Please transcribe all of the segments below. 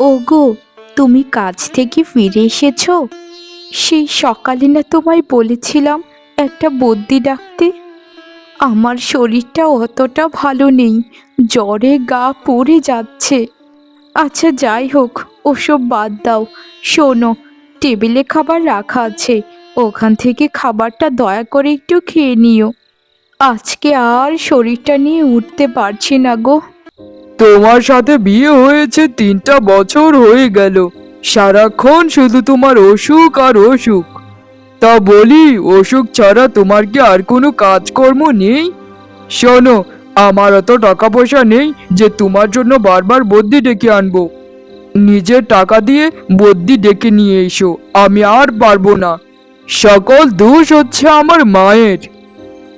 ওগো, তুমি কাজ থেকে ফিরে এসেছ? সেই সকালে না তোমায় বলেছিলাম একটা বদ্যি ডাকতে। আমার শরীরটা অতটা ভালো নেই, জ্বরে গা পড়ে যাচ্ছে। আচ্ছা যাই হোক, ওসব বাদ দাও। শোনো, টেবিলে খাবার রাখা আছে। ওখান থেকে খাবারটা দয়া করে একটু খেয়ে নিও। আজকে আর শরীরটা নিয়ে উঠতে পারছি না গো। তোমার সাথে বিয়ে হয়েছে তিনটা বছর হয়ে গেল। সারাক্ষণ শুধু তোমার অসুখ আর অসুখ। তা বলি, অসুখ ছাড়া তোমার কি আর কোনো কাজকর্ম নেই? শোনো, আমার অত টাকা পয়সা নেই যে তোমার জন্য বারবার বদ্যি ডেকে আনব। নিজের টাকা দিয়ে বদ্যি ডেকে নিয়ে এসো, আমি আর পারব না। সকল দোষ হচ্ছে আমার মায়ের।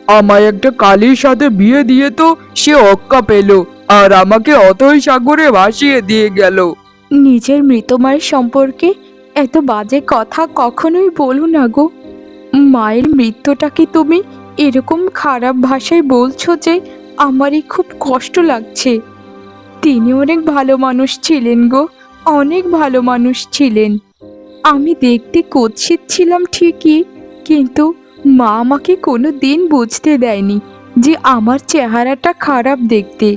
আমায় একটা কালীর সাথে বিয়ে দিয়ে তো সে অক্কা পেল। আর আমাকে অতই সাগরে ভাসিয়ে দিয়ে গেল। নিজের মৃত মায়ের সম্পর্কে এত বাজে কথা কখনোই বলো না গো। মায়ের মৃত্যুটাকে তুমি এরকম খারাপ ভাষায় বলছো যে আমারই খুব কষ্ট লাগছে। তিনি অনেক ভালো মানুষ ছিলেন গো, অনেক ভালো মানুষ ছিলেন। আমি দেখতে কুৎসিত ছিলাম ঠিকই, কিন্তু মা আমাকে কোনো দিন বুঝতে দেয়নি যে আমার চেহারাটা খারাপ দেখতে।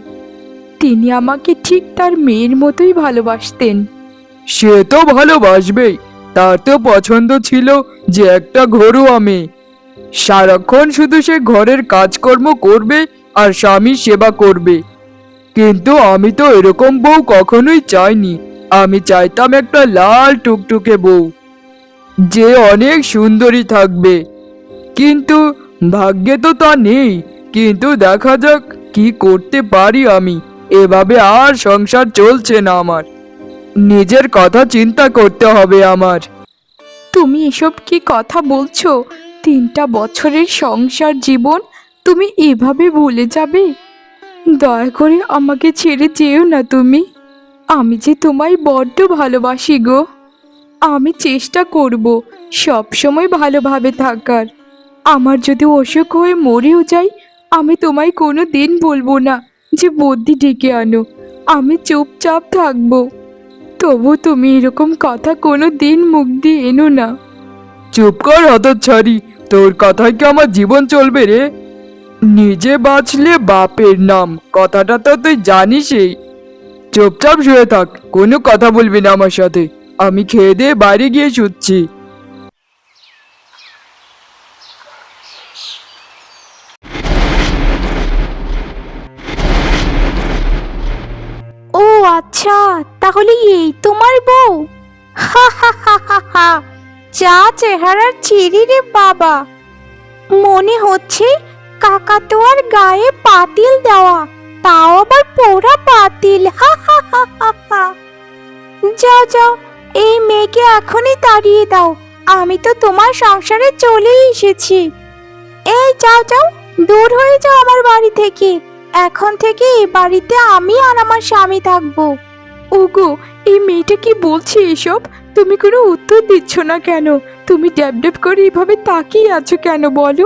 তিনি আমাকে ঠিক তার মেয়ের মতোই ভালোবাসতেন। সে তো ভালোবাসবেই, তার তো পছন্দ ছিল যে একটা ঘরোয়া মেয়ে। সারাক্ষণ শুধু সে ঘরের কাজকর্ম করবে আর স্বামীর সেবা করবে। কিন্তু আমি তো এরকম বউ কখনোই চাইনি। আমি চাইতাম একটা লাল টুকটুকে বউ, যে অনেক সুন্দরী থাকবে। কিন্তু ভাগ্যে তো তা নেই, কিন্তু দেখা যাক কি করতে পারি আমি। এভাবে আর সংসার চলছে না আমার। নিজের কথা চিন্তা করতে হবে আমার। তুমি এসব কি কথা বলছো? তিনটা বছরের সংসার জীবন তুমি এভাবে ভুলে যাবে? দয়া করে আমাকে ছেড়ে যেও না তুমি। আমি যে তোমায় বড্ড ভালোবাসি গো। আমি চেষ্টা করব সব সময় ভালোভাবে থাকার। আমার যদি অসুখ হয়ে মরেও যাই, আমি তোমায় কোনো দিন বলব না। যে বুদ্ধি ডেকে আনো, আমি চুপচাপ থাকব। তবু তুমি এরকম কথা কোনো দিন মুখ দিয়ে এনো না। চুপ কর হতচ্ছাড়ি, তোর কথায় কি আমার জীবন চলবে রে? নিজে বাঁচলে বাপের নাম, কথাটা তো তুই জানিসই। চুপচাপ শুয়ে থাক, কোনো কথা বলবি না আমার সাথে। আমি খেয়ে দিয়ে বাইরে গিয়ে শুচ্ছি। আচ্ছা তাহলে এই তোমার বউ। হা হা হা হা যা চেহারার চিরি রে বাবা। মনে হচ্ছে কাকা কাকাতোয়ার গায়ে পাতিল দেওয়া, তাও আবার পোড়া পাতিল। হা হা হা হা হা। যাও যাও, এই মেয়েকে এখনই তাড়িয়ে দাও, আমি তো তোমার সংসারে চলেই এসেছি। এই যাও যাও, দূর হয়ে যাও আমার বাড়ি থেকে, এখন থেকে এই বাড়িতে আমি আর আমার স্বামী থাকব। ওগো, এই মেয়েটা কি বলছে এসব? তুমি কোনো উত্তর দিচ্ছ না কেন? তুমি ড্যাব ড্যাব করে এভাবে তাকিয়ে আছো কেন বলো?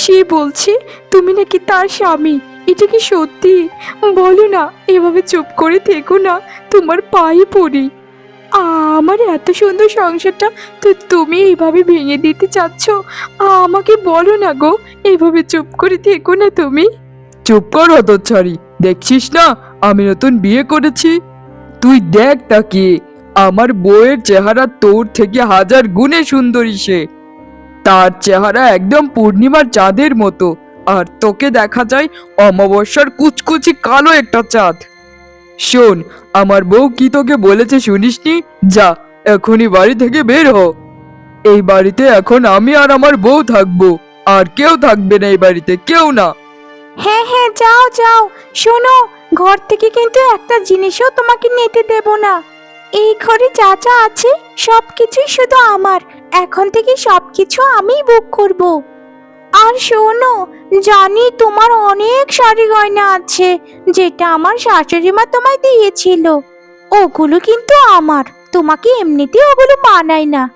সে বলছে, তুমি নাকি তার স্বামী। এটা কি সত্যি? বলো না, এভাবে চুপ করে থেকো না, তোমার পায়ে পড়ি। আমার এত সুন্দর সংসারটা তো তুমি এইভাবে ভেঙে দিতে চাচ্ছ? আমাকে বলো না গো এইভাবে চুপ করে থেকো না তুমি। চুপ কর হতচ্ছাড়ি দেখছিস না? আমি নতুন বিয়ে করেছি। তুই দেখ তাকে, আমার বউয়ের চেহারা তোর থেকে হাজার গুণে সুন্দরী সে। তার চেহারা একদম পূর্ণিমার চাঁদের মতো, আর তোকে দেখা যায় অমাবস্যার কুচকুচি কালো একটা চাঁদ। শোন, আমার বউ কি তোকে বলেছে শুনিসনি? যা, এখনই বাড়ি থেকে বের হ। এই বাড়িতে এখন আমি আর আমার বউ থাকব, আর কেউ থাকবে না এই বাড়িতে, কেউ না। হ্যাঁ হ্যাঁ যাও যাও, শোনো ঘর থেকে কিন্তু একটা জিনিসও তোমাকে নিতে দেব না। এই ঘরে যা যা আছে সব কিছুই শুধু আমার। এখন থেকে সব কিছু আমিই বুক করব। আর শোনো, জানি তোমার অনেক শাড়ি গয়না আছে, যেটা আমার শাশুড়ি মা তোমায় দিয়েছিল। ওগুলো কিন্তু আমার, তোমাকে এমনিতে ওগুলো মানায় না।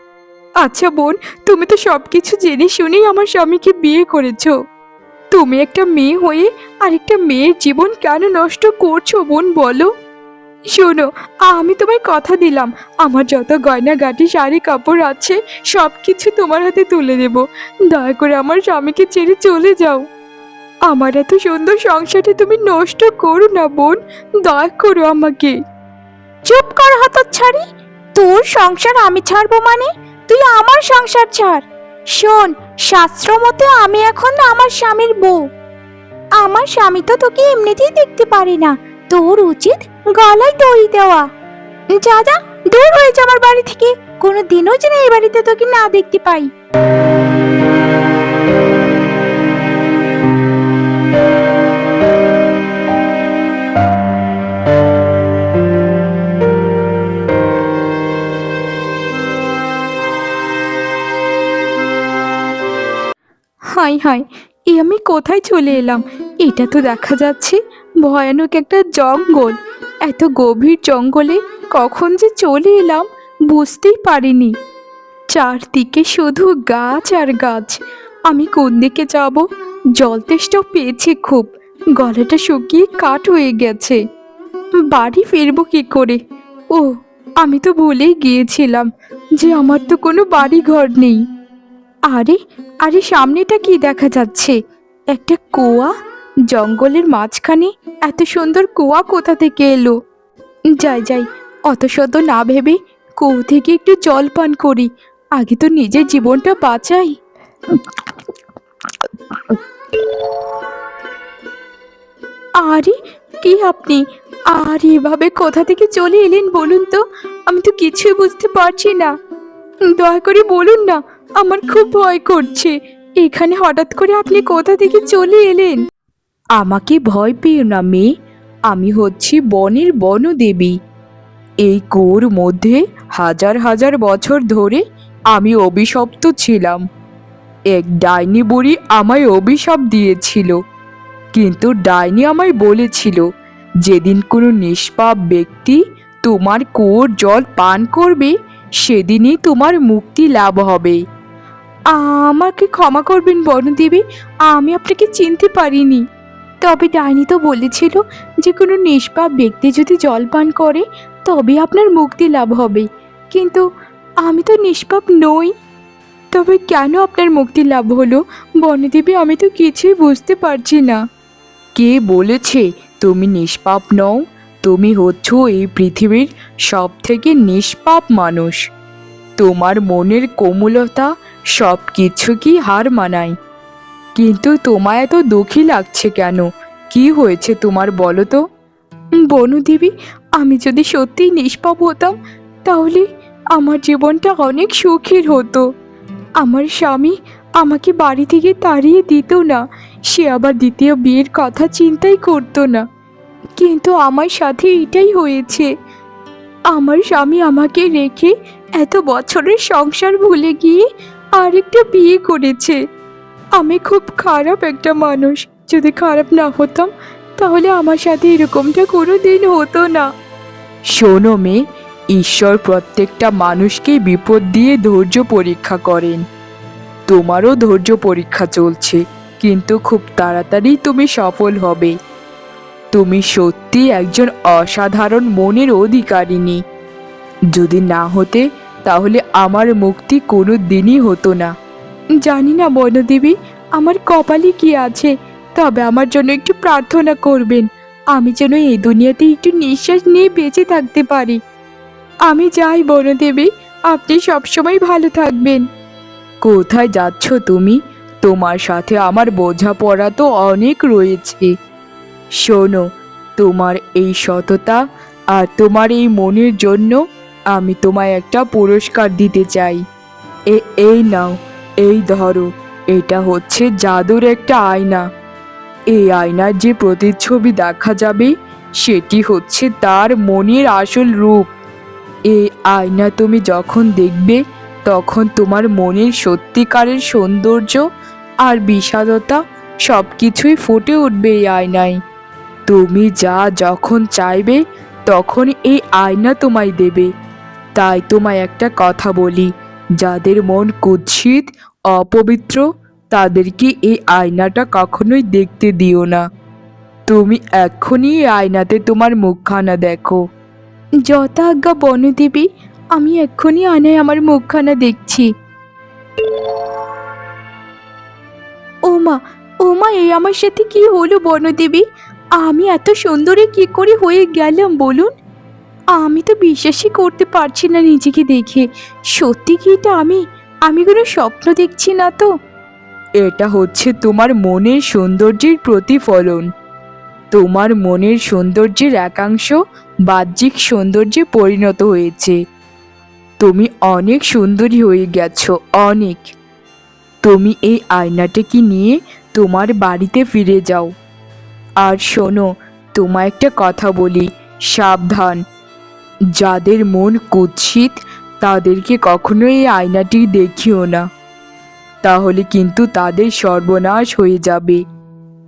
আচ্ছা বোন, তুমি তো সবকিছু জেনে শুনেই আমার স্বামীকে বিয়ে করেছ। তুমি একটা মেয়ে হয়ে আরেকটা মেয়ের জীবন কেন নষ্ট করছ বোন, বলো? শোনো, আমি তোমায় কথা দিলাম। আমার যত গয়না গাটি শাড়ি, কাপড় আছে সব কিছু তোমার হাতে তুলে দেব। দয়া করে আমার স্বামীকে ছেড়ে চলে যাও। আমার এত সুন্দর সংসারটা তুমি নষ্ট করো না বোন, দয়া করো আমাকে। চুপ কর হতচ্ছাড়ি তোর সংসার আমি ছাড়বো মানে? তুই আমার সংসার ছাড়। শোন, শাস্ত্র মতে আমি এখন আমার স্বামীর বউ। আমার স্বামী তো তোকে এমনিতেই দেখতে পারি না। তোর উচিত গলায় দড়ি দেওয়া। যা যা, দূর হয়ে আমার বাড়ি থেকে। কোনো দিনও যেন এই বাড়িতে তোকে না দেখতে পাই। হাই হাই, এ আমি কোথায় চলে এলাম? এটা তো দেখা যাচ্ছে ভয়ানক একটা জঙ্গল। এত গভীর জঙ্গলে কখন যে চলে এলাম বুঝতেই পারিনি। চারদিকে শুধু গাছ আর গাছ। আমি কোন দিকে যাব? জল তেষ্টাও পেয়েছি খুব। গলাটা শুকিয়ে কাঠ হয়ে গেছে। বাড়ি ফিরবো কি করে? ও আমি তো ভুলেই গিয়েছিলাম যে আমার তো কোনো বাড়ি ঘর নেই। আরে আরে সামনেটা কি দেখা যাচ্ছে? একটা কুয়া? জঙ্গলের মাঝখানে এত সুন্দর কুয়া কোথা থেকে এলো? যাই যাই, অত শত না ভেবে কুয়ো থেকে একটু জল পান করি। আগে তো নিজের জীবনটা বাঁচাই। আরে, কি আপনি? আর, এভাবে কোথা থেকে চলে এলেন বলুন তো? আমি তো কিছুই বুঝতে পারছি না। দয়া করে বলুন না আমার খুব ভয় করছে। এখানে হঠাৎ করে আপনি কোথা থেকে চলে এলেন? আমাকে ভয় পেও না, মেয়ে। আমি হচ্ছি বনের বনদেবী। এই কুয়োর মধ্যে হাজার হাজার বছর ধরে আমি অভিশপ্ত ছিলাম। এক ডাইনি বুড়ি আমায় অভিশাপ দিয়েছিল। কিন্তু ডাইনি আমায় বলেছিল, যেদিন কোনো নিষ্পাপ ব্যক্তি তোমার কুয়োর জল পান করবে, সেদিনই তোমার মুক্তি লাভ হবে। আমাকে ক্ষমা করবেন বনদেবী, আমি আপনাকে চিনতে পারিনি। তবে ডাইনি তো বলেছিল যে কোনো নিষ্পাপ ব্যক্তি যদি জল পান করে, তবে আপনার মুক্তি লাভ হবে। কিন্তু আমি তো নিষ্পাপ নই। তবে কেন আপনার মুক্তি লাভ হলো? বনদেবী, আমি তো কিছুই বুঝতে পারছি না। কে বলেছে তুমি নিষ্পাপ নও? তুমি হচ্ছ এই পৃথিবীর সব থেকে নিষ্পাপ মানুষ। তোমার মনের কোমলতা সব কিছু কি হার মানায়? কিন্তু তোমায় এত দুঃখী লাগছে কেন? কি হয়েছে তোমার বলো তো? বনুদেবী আমি যদি সত্যিই নিষ্পাপ হতাম, তাহলে আমার জীবনটা অনেক সুখের হতো। আমার স্বামী আমাকে বাড়ি থেকে তাড়িয়ে দিত না, সে আবার দ্বিতীয় বিয়ের কথা চিন্তাই করতো না। কিন্তু আমার সাথে এটাই হয়েছে। আমার স্বামী আমাকে রেখে এত বছরের সংসার ভুলে গিয়ে আরেকটা বিয়ে করেছে। আমি খুব খারাপ একটা মানুষ। যদি খারাপ না হতাম, তাহলে আমার সাথে এরকমটা কোনো দিন হতো না। শোনো মেয়ে, ঈশ্বর প্রত্যেকটা মানুষকেই বিপদ দিয়ে ধৈর্য পরীক্ষা করেন। তোমারও ধৈর্য পরীক্ষা চলছে, কিন্তু খুব তাড়াতাড়ি তুমি সফল হবে। তুমি সত্যি একজন অসাধারণ মনের অধিকারিণী। যদি না হতে তাহলে আমার মুক্তি কোনো দিনই হতো না। জানি না বনদেবী, আমার কপালে কি আছে, তবে আমার জন্য একটু প্রার্থনা করবেন। আমি যেন এই দুনিয়াতে একটু নিঃশ্বাস নিয়ে বেঁচে থাকতে পারি। আমি যাই বনদেবী, আপনি সবসময় ভালো থাকবেন। কোথায় যাচ্ছ তুমি? তোমার সাথে আমার বোঝাপড়া তো অনেক রয়েছে। শোনো, তোমার এই সততা আর তোমার এই মনের জন্য আমি তোমায় একটা পুরস্কার দিতে চাই। এ, এই নাও, এই ধরো, এটা হচ্ছে জাদুর একটা আয়না। এই আয়নার যে প্রতিচ্ছবি দেখা যাবে, সেটি হচ্ছে তার মনের আসল রূপ। এই আয়না তুমি যখন দেখবে, তখন তোমার মনের সত্যিকারের সৌন্দর্য আর বিষাদতা সব কিছুই ফুটে উঠবে এই আয়নায়। তুমি যা যখন চাইবে, তখন এই আয়না তোমায় দেবে। তাই তোমায় একটা কথা বলি। যাদের মন কুৎসিত, অপবিত্র, তাদেরকে এই আয়নাটা কখনোই দেখতে দিও না। তুমি এক্ষুনি আয়নাতে তোমার মুখখানা দেখো। যথা আজ্ঞা বনদেবী, আমি এক্ষুনি আয়নায় আমার মুখখানা দেখছি। ওমা ওমা এই আমার সাথে কি হলো বনদেবী? আমি এত সুন্দরী কি করে হয়ে গেলাম বলুন? আমি তো বিশ্বাসই করতে পারছি না নিজেকে দেখে। সত্যি কি এটা আমি? আমি কোনো স্বপ্ন দেখছি না তো। এটা হচ্ছে তোমার মনের সৌন্দর্যের প্রতিফলন। তোমার মনের সৌন্দর্যের একাংশ বাহ্যিক সৌন্দর্যে পরিণত হয়েছে। তুমি অনেক সুন্দরী হয়ে গেছো, অনেক। তুমি এই আয়নাটাকে নিয়ে তোমার বাড়িতে ফিরে যাও। আর শোনো, তোমায় একটা কথা বলি, সাবধান। যাদের মন কুৎসিত, তাদেরকে কখনো এই আয়নাটি দেখিও না। তাহলে কিন্তু তাদের সর্বনাশ হয়ে যাবে।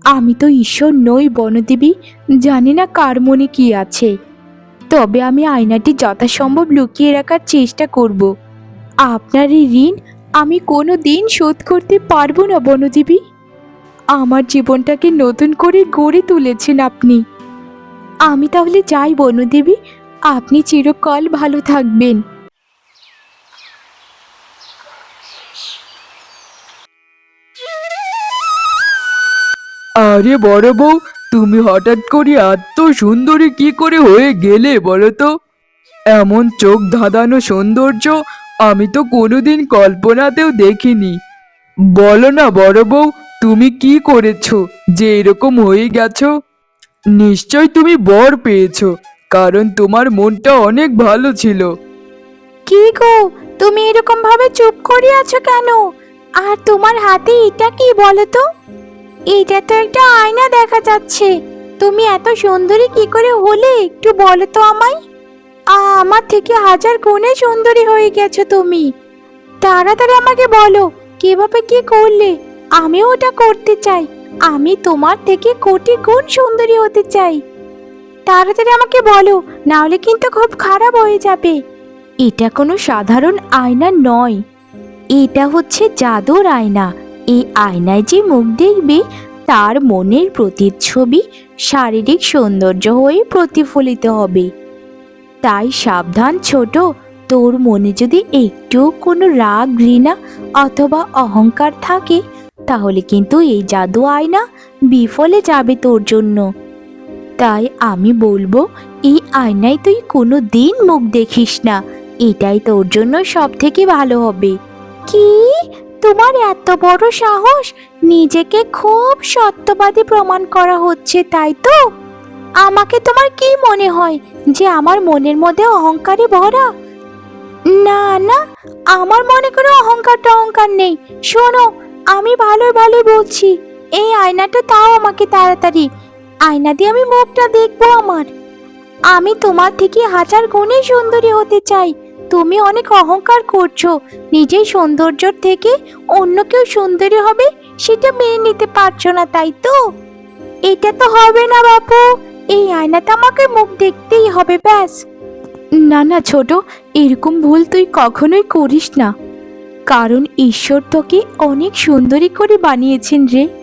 আমি তো ঈশ্বর নই, বনদেবী। জানি না কার মনে কি আছে। তবে আমি আয়নাটি যথাসম্ভব লুকিয়ে রাখার চেষ্টা করব। আপনার এই ঋণ আমি কোনো দিন শোধ করতে পারব না, বনদেবী। আমার জীবনটাকে নতুন করে গড়ে তুলেছেন আপনি। আমি তাহলে যাই, বনদেবী। আপনি চিরকাল ভালো থাকবেন। আরে বড় বউ, তুমি হঠাৎ করে এত সুন্দরী কি করে হয়ে গেলে বলো তো? এমন চোখ ধাঁধানো সৌন্দর্য আমি তো কোনোদিন কল্পনাতেও দেখিনি। বলো না বড় বউ, তুমি কি করেছ? যে এরকম হয়ে গেছো? নিশ্চয় তুমি বর পেয়েছ। কারণ তোমার মনটা অনেক ভালো ছিল। কি গো তুমি এরকম ভাবে চুপ করে আছো কেন? আর তোমার হাতে এটা কি বলো তো? এটা তো একটা আয়না দেখা যাচ্ছে। তুমি এত সুন্দরী কি করে হলে একটু বলো তো আমায়? আ, আমার থেকে হাজার গুণে সুন্দরী হয়ে গেছো তুমি। তাড়াতাড়ি আমাকে বলো কীভাবে কি করলে? আমিও ওটা করতে চাই। আমি তোমার থেকে কোটি গুণ সুন্দরী হতে চাই। তাড়াতাড়ি আমাকে বলো না হলে কিন্তু খুব খারাপ হয়ে যাবে। এটা কোনো সাধারণ আয়না নয়। এটা হচ্ছে জাদুর আয়না। এই আয়নায় যে মুখ দেখবে, তার মনের প্রতিচ্ছবি শারীরিক সৌন্দর্য হয়ে প্রতিফলিত হবে। তাই সাবধান ছোট, তোর মনে যদি একটু কোনো রাগ, ঘৃণা অথবা অহংকার থাকে, তাহলে কিন্তু এই জাদু আয়না বিফলে যাবে তোর জন্য। তাই আমি বলব, এই আয়নায় তুই কোনো দিন মুখ দেখিস না। এটাই তোর জন্য সব থেকে ভালো হবে। কি? তোমার এত বড় সাহস? নিজেকে খুব সত্যবাদী প্রমাণ করা হচ্ছে, তাই তো? আমাকে তোমার কি মনে হয়, যে আমার মনের মধ্যে অহংকারে ভরা? না না, আমার মনে কোনো অহংকার টহংকার নেই। শোনো, আমি ভালোই ভালোই বলছি। এই আয়নাটা তাও আমাকে তাড়াতাড়ি আয়না দিয়ে আমি মুখটা দেখব আমার। আমি তোমার থেকে হাজার গুণে সুন্দরী হতে চাই। তুমি অনেক অহংকার করছ। নিজের সৌন্দর্যর থেকে অন্য কেউ সুন্দরী হবে সেটা মেনে নিতে পারছ না, তাই তো? এটা তো হবে না বাপু। এই আয়নাতে আমাকে মুখ দেখতেই হবে, ব্যাস। না না, ছোট, এরকম ভুল তুই কখনোই করিস না। কারণ ঈশ্বর তোকে অনেক সুন্দরী করে বানিয়েছেন রে।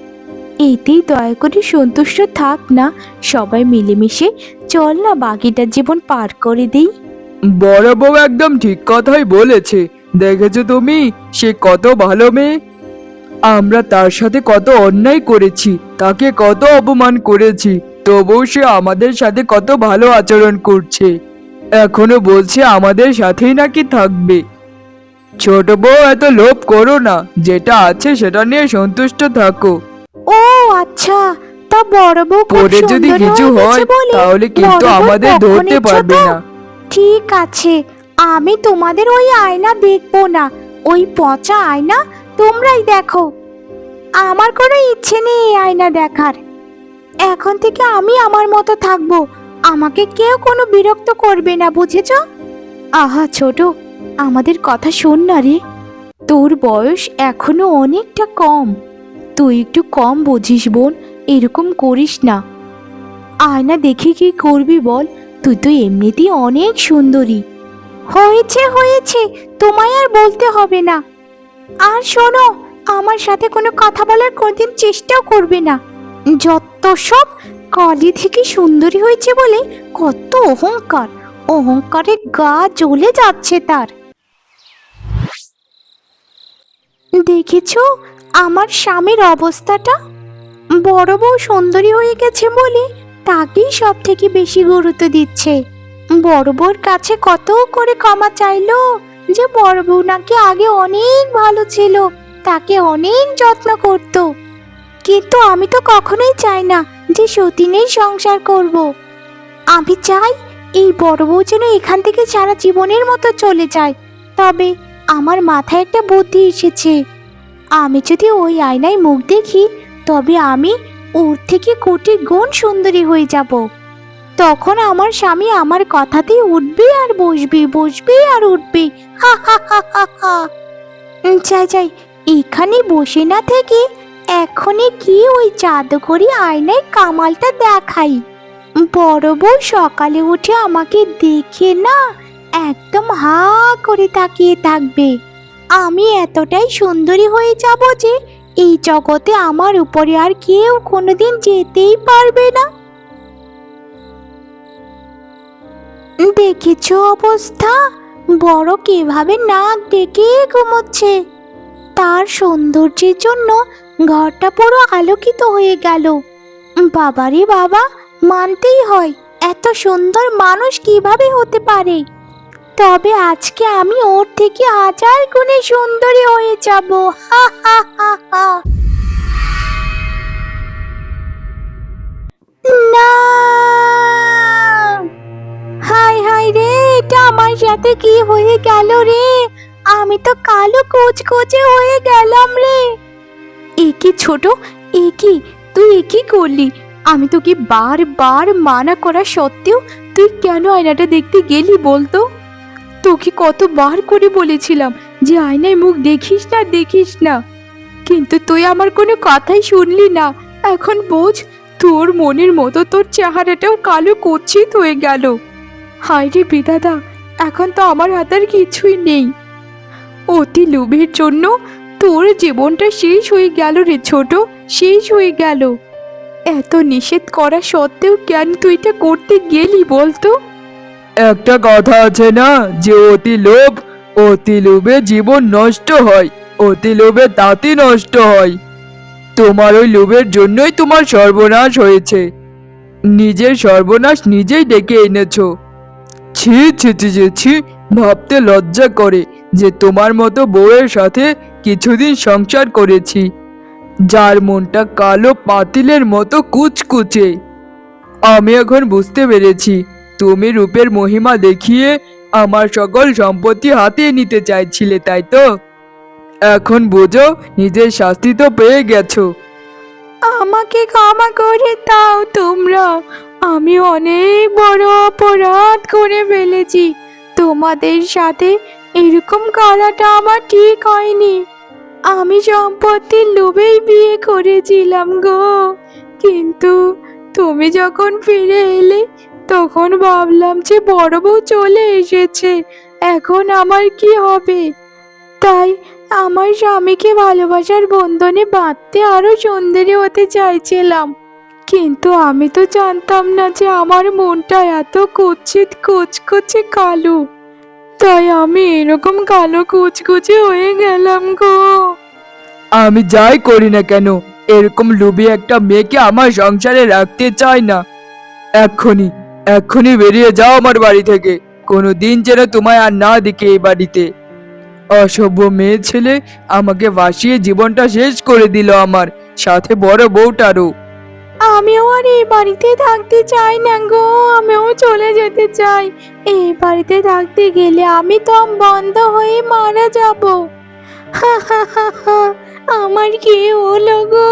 এতেই দয়া করে সন্তুষ্ট থাক না। সবাই মিলেমিশে চল না বাকিটা জীবন পার করে দেই। বড় বউ একদম ঠিক কথাই বলেছে। দেখেছ তুমি? সে কত ভালো মেয়ে। আমরা তার সাথে কত অন্যায় করেছি, তাকে কত অপমান করেছি, তবুও সে আমাদের সাথে কত ভালো আচরণ করছে। এখনও বলছে আমাদের সাথেই নাকি থাকবে। ছোট বউ এত লোভ করো না, যেটা আছে সেটা নিয়ে সন্তুষ্ট থাকো। আচ্ছা তা বড় বউ খুব পরে যদি সুন্দরী কিছু হয়ে হয় গেছে বলে তাহলে কিন্তু বড় আমাদের ধরতে ইচ্ছা পারবে তো? না। ঠিক আছে আমি তোমাদের ওই আয়না দেখব না। ওই পচা আয়না তোমরাই দেখো। আমার কোনো ইচ্ছে নেই এই আয়না দেখার। এখন থেকে আমি আমার মতো থাকব। আমাকে কেউ কোনো বিরক্ত করবে না বুঝেছ? আহা ছোট আমাদের কথা শোন না রে। তোর বয়স এখনও অনেকটা কম। তুই একটু কম বুঝিস বোন, এরকম করিস না। আয়না দেখে কি করবি বল, তুই তো এমনিতেই অনেক সুন্দরী। হয়েছে হয়েছে, তোমায় আর বলতে হবে না। আর শোনো, আমার সাথে কোনো কথা বলার কোনদিন চেষ্টাও করবে না। যত সব কলি থেকে সুন্দরী হয়েছে বলে কত অহংকার অহংকারে গা জ্বলে যাচ্ছে তার। দেখেছ আমার স্বামীর অবস্থাটা বড় বউ সুন্দরী হয়ে গেছে বলে তাকেই সব থেকে বেশি গুরুত্ব দিচ্ছে। বড় বউর কাছে কত করে ক্ষমা চাইলো যে বড় বউ নাকি আগে অনেক ভালো ছিল, তাকে অনেক যত্ন করত। কিন্তু আমি তো কখনোই চাই না যে সতীনের সংসার করব। আমি চাই এই বড় বউ যেন এখান থেকে সারা জীবনের মতো চলে যায়। তবে আমার মাথায় একটা বুদ্ধি এসেছে। আমি যদি ওই আয়নায় মুখ দেখি, তবে আমি ওর থেকে কোটি গুণ সুন্দরী হয়ে যাব। তখন আমার স্বামী আমার কথাতেই উঠবে আর বসবে বসবে আর উঠবে। হা হা যাই যাই, এখানে বসে না থেকে এখনই কি ওই জাদুকরি আয়নায় কামালটা দেখাই। বড় বউ সকালে উঠে আমাকে দেখে না, একদম হা করে তাকিয়ে থাকবে। আমি এতটাই সুন্দরী হয়ে যাব যে এই জগতে আমার উপরে আর কেউ কোনোদিন যেতেই পারবে না। দেখেছ অবস্থা? বড় কীভাবে নাক ডেকে ঘুমোচ্ছে। তার সৌন্দর্যের জন্য ঘরটা পুরো আলোকিত হয়ে গেল। বাবারে বাবা, মানতেই হয়, এত সুন্দর মানুষ কীভাবে হতে পারে? তবে আজকে আমি ওর থেকে হাজার গুণে সুন্দরী হয়ে যাব। হা হা হা হা। না। হাই হাই রে, এটা আমার সাথে কি হয়ে গেল রে? আমি তো কালো কোচকোচে হয়ে গেলাম রে। একি ছোট একি তুই একই করলি? আমি তোকে বারবার মানা করা সত্ত্বেও তুই কেন আয়নাটা দেখতে গেলি বলতো? তোকে কতবার করে বলেছিলাম যে আয়নায় মুখ দেখিস না দেখিস না। কিন্তু তুই আমার কোনো কথাই শুনলি না। এখন বোঝ, তোর মনের মতো তোর চেহারাটাও কালো কুচ্ছিত হয়ে গেল। হায় রে বিধাতা এখন তো আমার হাতে আর কিছুই নেই। অতি লোভের জন্য তোর জীবনটা শেষ হয়ে গেল রে ছোট, শেষ হয়ে গেল। এত নিষেধ করা সত্ত্বেও কেন তুই এটা করতে গেলি বলতো? একটা কথা আছে না? যে অতি লোভ, অতি লোভে জীবন নষ্ট হয়, অতি লোভে তাঁতি নষ্ট হয়। তোমার ওই লোভের জন্যই তোমার সর্বনাশ হয়েছে। নিজের সর্বনাশ নিজেই ডেকে এনেছো। ছি ছি ছি ছি ছি, ভাবতে লজ্জা করে যে তোমার মতো বউয়ের সাথে কিছুদিন সংসার করেছি। যার মনটা কালো পাতিলের মতো কুচকুচে। আমি এখন বুঝতে পেরেছি তুমি রূপের মহিমা দেখিয়ে আমার সকল সম্পত্তি হাতিয়ে নিতে চাইছিলে, তাই তো? এখন বুঝো, নিজের শাস্তি তো পেয়ে গেছো। আমাকে ক্ষমা করে দাও তোমরা। আমি অনেক বড় অপরাধ করে ফেলেছি। তোমাদের সাথে এরকম করাটা আমার ঠিক হয়নি। আমি সম্পত্তির লোভেই বিয়ে করেছিলাম গো। কিন্তু তুমি যখন ফিরে এলে তখন ভাবলাম যে বড় বউ চলে এসেছে, এখন আমার কি হবে? তাই আমার স্বামীকে ভালোবাসার বন্ধনে বাঁধতে আরও সুন্দরী হতে চাইছিলাম। কিন্তু আমি তো জানতাম না যে আমার মনটা এত কুচিত কুচকুচে কালো। তাই আমি এরকম কালো, কুচকুচে হয়ে গেলাম গো। আমি যাই করি না কেন, এরকম লুবি একটা মেয়েকে আমার সংসারে রাখতে চাই না। এক্ষুনি এক্ষুনি বেরিয়ে যাও আমার বাড়ি থেকে। কোনো দিন যেন তোমায় আর না দেখে এই বাড়িতে। অসভ্য মেয়ে ছেলে আমাকে ভাসিয়ে জীবনটা শেষ করে দিল আমার, সাথে বড় বউটারও। আমিও আর এই বাড়িতে থাকতে চাই না গো, আমিও চলে যেতে চাই। এই বাড়িতে থাকতে গেলে আমি দম বন্ধ হয়ে মারা যাব। আমার কি হলো গো?